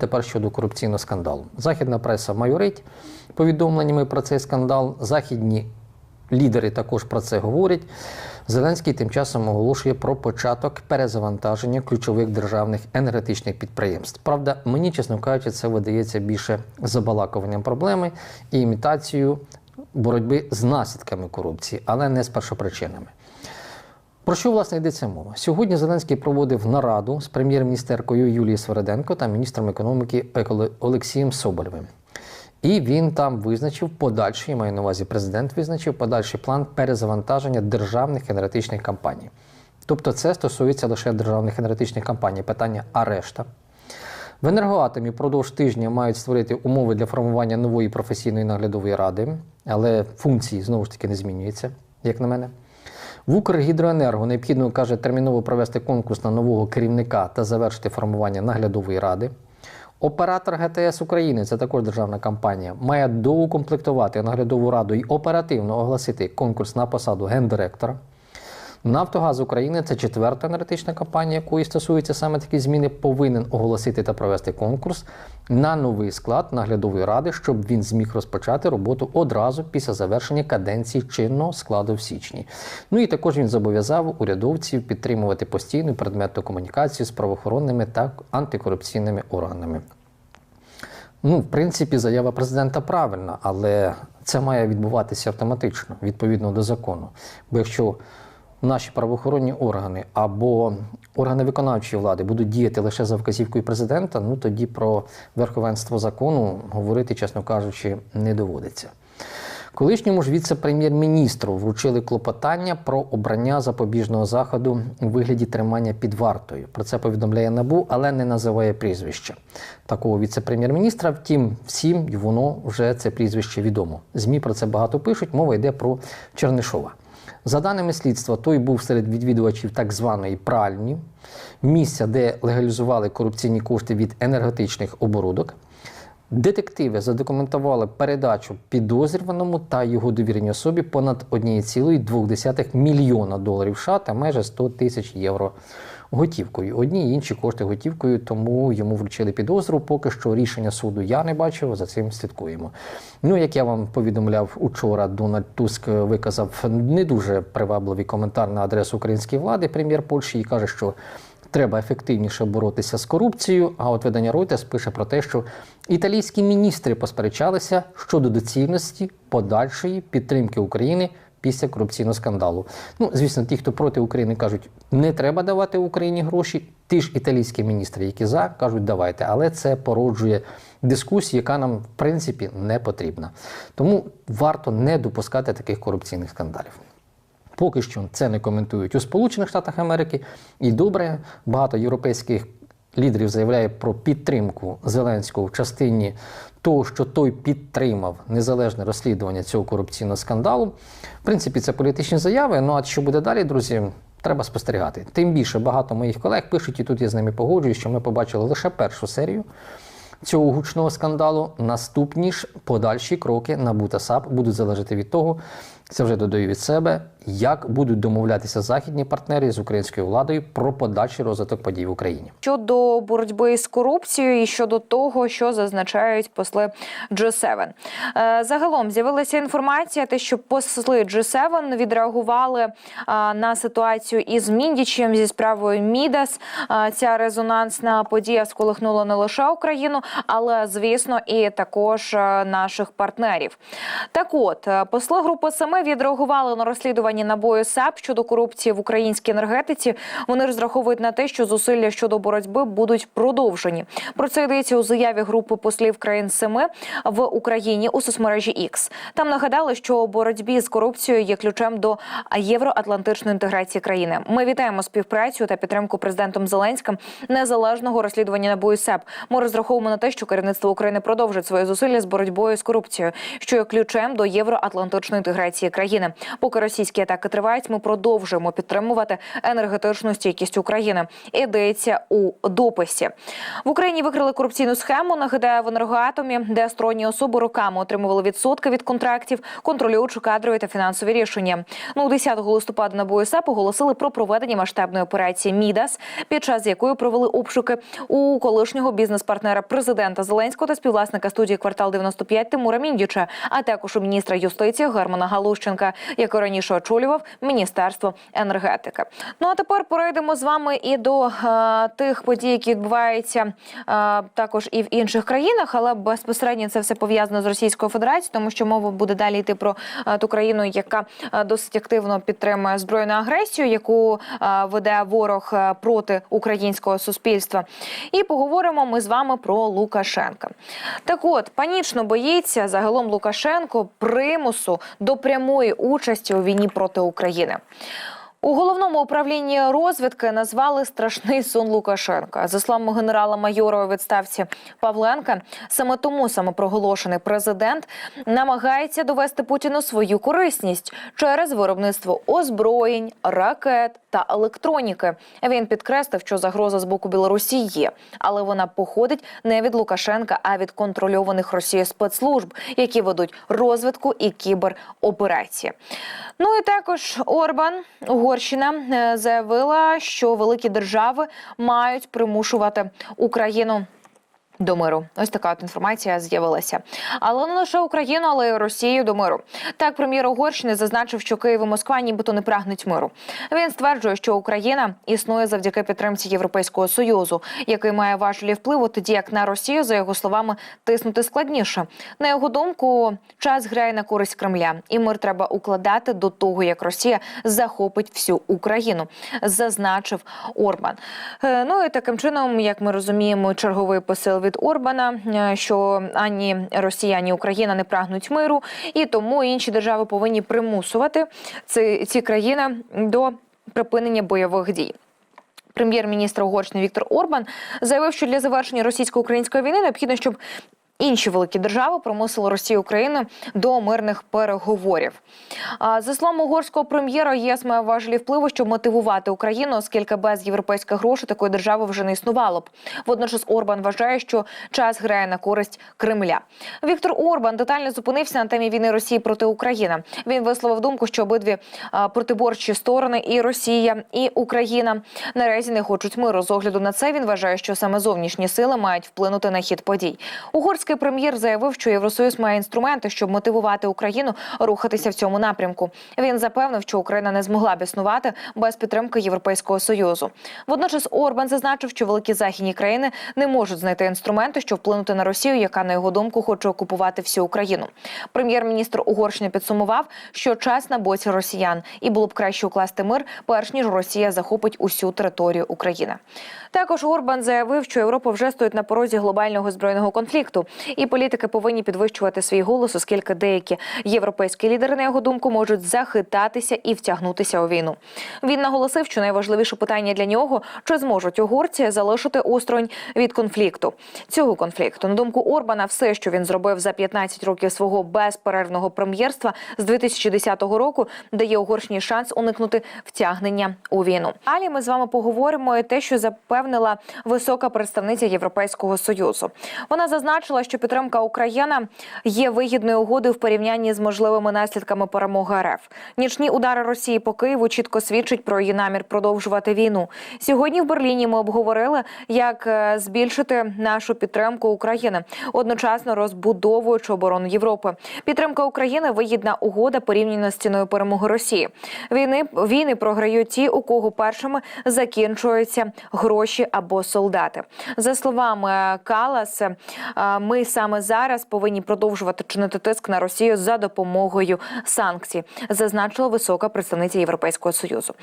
Тепер щодо корупційного скандалу. Західна преса майорить повідомленнями про цей скандал. Західні лідери також про це говорять. Зеленський тим часом оголошує про початок перезавантаження ключових державних енергетичних підприємств. Правда, мені, чесно кажучи, це видається більше забалакуванням проблеми і імітацією боротьби з наслідками корупції, але не з першопричинами. Про що власне йдеться мова? Сьогодні Зеленський проводив нараду з прем'єр-міністеркою Юлією Свереденко та міністром економіки Олексієм Соболєвим. І він там визначив подальший, я маю на увазі президент визначив подальший план перезавантаження державних енергетичних компаній. Тобто це стосується лише державних енергетичних компаній, питання а решта. В енергоатомі впродовж тижня мають створити умови для формування нової професійної наглядової ради, але функції знову ж таки не змінюються, як на мене. В Укргідроенерго необхідно каже терміново провести конкурс на нового керівника та завершити формування наглядової ради. Оператор ГТС України, це також державна компанія, має доукомплектувати наглядову раду і оперативно оголосити конкурс на посаду гендиректора. Нафтогаз України це четверта енергетична компанія, якої стосуються саме такі зміни, повинен оголосити та провести конкурс на новий склад наглядової ради, щоб він зміг розпочати роботу одразу після завершення каденції чинного складу в січні. Ну і також він зобов'язав урядовців підтримувати постійну предметну комунікацію з правоохоронними та антикорупційними органами. Ну, в принципі, заява президента правильна, але це має відбуватися автоматично, відповідно до закону. Бо якщо наші правоохоронні органи або органи виконавчої влади будуть діяти лише за вказівкою президента, ну тоді про верховенство закону говорити, чесно кажучи, не доводиться. Колишньому ж віце-прем'єр-міністру вручили клопотання про обрання запобіжного заходу у вигляді тримання під вартою. Про це повідомляє НАБУ, але не називає прізвища такого віце-прем'єр-міністра. Втім, всім воно вже це прізвище відомо. ЗМІ про це багато пишуть. Мова йде про Чернишова. За даними слідства, той був серед відвідувачів так званої пральні, місця, де легалізували корупційні кошти від енергетичних оборудок. Детективи задокументували передачу підозрюваному та його довіреній особі понад 1,2 мільйона доларів США та майже 100 тисяч євро готівкою. Одні і інші кошти готівкою, тому йому вручили підозру. Поки що рішення суду я не бачив, за цим слідкуємо. Ну, як я вам повідомляв учора, Дональд Туск виказав не дуже привабливий коментар на адресу української влади, прем'єр Польщі, і каже, що треба ефективніше боротися з корупцією. А от видання Reuters пише про те, що італійські міністри посперечалися щодо доцільності подальшої підтримки України після корупційного скандалу. Ну, звісно, ті, хто проти України, кажуть, не треба давати Україні гроші. Ті ж італійські міністри, які за, кажуть, давайте, але це породжує дискусію, яка нам в принципі не потрібна. Тому варто не допускати таких корупційних скандалів. Поки що це не коментують у Сполучених Штатах Америки. І добре, багато європейських лідерів заявляє про підтримку Зеленського в частині того, що той підтримав незалежне розслідування цього корупційного скандалу. В принципі, це політичні заяви. Ну а що буде далі, друзі? Треба спостерігати. Тим більше багато моїх колег пишуть, і тут я з ними погоджуюсь, що ми побачили лише першу серію цього гучного скандалу. Наступні ж подальші кроки на САП будуть залежати від того, це вже додаю від себе, як будуть домовлятися західні партнери з українською владою про подальший розвиток подій в Україні. щодо боротьби з корупцією і щодо того, що зазначають посли G7. Е, Загалом з'явилася інформація, те, що посли G7 відреагували е, на ситуацію із Міндічем зі справою Мідас. Е, Ця резонансна подія сколихнула не лише Україну, але звісно і також наших партнерів. Так, от посли групи семи відреагували на розслідування набою САП щодо корупції в українській енергетиці. Вони розраховують на те, що зусилля щодо боротьби будуть продовжені. Про це йдеться у заяві групи послів країн семи в Україні у соцмережі X. Там нагадали, що у боротьбі з корупцією є ключем до євроатлантичної інтеграції країни. Ми вітаємо співпрацю та підтримку президентом Зеленським незалежного розслідування набою СЕП. Ми розраховуємо на те, що керівництво України продовжить свої зусилля з боротьбою з корупцією, що є ключем до євроатлантичної інтеграції країни. Поки російські атаки тривають, ми продовжуємо підтримувати енергетичну стійкість України. Йдеться у дописі. В Україні викрили корупційну схему. Нагадаю, в енергоатомі, де сторонні особи роками отримували відсотки від контрактів, контролюючи кадрові та фінансові рішення. Ну, 10 листопада на САП оголосили про проведення масштабної операції Мідас, під час якої провели обшуки у колишнього бізнес-партнера президента Зеленського та співвласника студії квартал 95 Тимура Міндіча, а також у міністра юстиції Германа Галущенка, який раніше очолював міністерство енергетики. Ну а тепер перейдемо з вами і до е, тих подій, які відбуваються е, також і в інших країнах, але безпосередньо це все пов'язано з Російською Федерацією, тому що мова буде далі йти про е, ту країну, яка е, досить активно підтримує збройну агресію, яку е, веде ворог е, проти українського суспільства. І поговоримо ми з вами про Лукашенка. Так от панічно боїться загалом Лукашенко примусу до прямої участі у війні проти України. У головному управлінні розвідки назвали страшний сон Лукашенка. За словами генерала-майора у відставці Павленка, саме тому самопроголошений президент намагається довести Путіну свою корисність через виробництво озброєнь, ракет та електроніки. Він підкреслив, що загроза з боку Білорусі є, але вона походить не від Лукашенка, а від контрольованих Росією спецслужб, які ведуть розвідку і кібероперації. Ну і також Орбан, Угорщина, е, заявила, що великі держави мають примушувати Україну. До миру, ось така от інформація з'явилася, але не лише Україну, але й Росію до миру. Так, прем'єр Угорщини зазначив, що Київ і Москва нібито не прагнуть миру. Він стверджує, що Україна існує завдяки підтримці Європейського союзу, який має важелі впливу, тоді як на Росію, за його словами, тиснути складніше. На його думку, час грає на користь Кремля, і мир треба укладати до того, як Росія захопить всю Україну, зазначив Орбан. Е, Ну і таким чином, як ми розуміємо, черговий посил від Орбана, е, що ані Росія, ані Україна не прагнуть миру, і тому інші держави повинні примусувати ці, ці країни до припинення бойових дій. Прем'єр-міністр Угорщини Віктор Орбан заявив, що для завершення російсько-української війни необхідно, щоб інші великі держави примусили Росію і Україну до мирних переговорів. За словами угорського прем'єра, ЄС має важелі впливу, щоб мотивувати Україну, оскільки без європейських грошей такої держави вже не існувало б. Водночас Орбан вважає, що час грає на користь Кремля. Віктор Орбан детально зупинився на темі війни Росії проти України. Він висловив думку, що обидві протиборчі сторони і Росія, і Україна наразі не хочуть миру. З огляду на це він вважає, що саме зовнішні сили мають вплинути на хід подій. Угорський прем'єр заявив, що Євросоюз має інструменти, щоб мотивувати Україну рухатися в цьому напрямку. Він запевнив, що Україна не змогла б існувати без підтримки Європейського союзу. Водночас Орбан зазначив, що великі західні країни не можуть знайти інструменти, щоб вплинути на Росію, яка на його думку хоче окупувати всю Україну. Прем'єр-міністр Угорщини підсумував, що час на боці росіян, і було б краще укласти мир, перш ніж Росія захопить усю територію України. Також Орбан заявив, що Європа вже стоїть на порозі глобального збройного конфлікту, і політики повинні підвищувати свій голос, оскільки деякі європейські лідери, на його думку, можуть захитатися і втягнутися у війну. Він наголосив, що найважливіше питання для нього чи зможуть угорці залишити осторонь від конфлікту. Цього конфлікту на думку Орбана, все, що він зробив за 15 років свого безперервного прем'єрства з 2010 року, дає Угорщині шанс уникнути втягнення у війну. Далі ми з вами поговоримо і те, що запевнила висока представниця Європейського союзу. Вона зазначила, що підтримка України є вигідною угодою в порівнянні з можливими наслідками перемоги РФ. Нічні удари Росії по Києву чітко свідчать про її намір продовжувати війну. Сьогодні в Берліні ми обговорили, як е, збільшити нашу підтримку України, одночасно розбудовуючи оборону Європи. Підтримка України вигідна угода порівняно з ціною перемоги Росії. Війни війни програють ті, у кого першими закінчуються гроші або солдати. За словами Калас, е, ми саме зараз повинні продовжувати чинити тиск на Росію за допомогою санкцій, зазначила висока представниця Європейського союзу.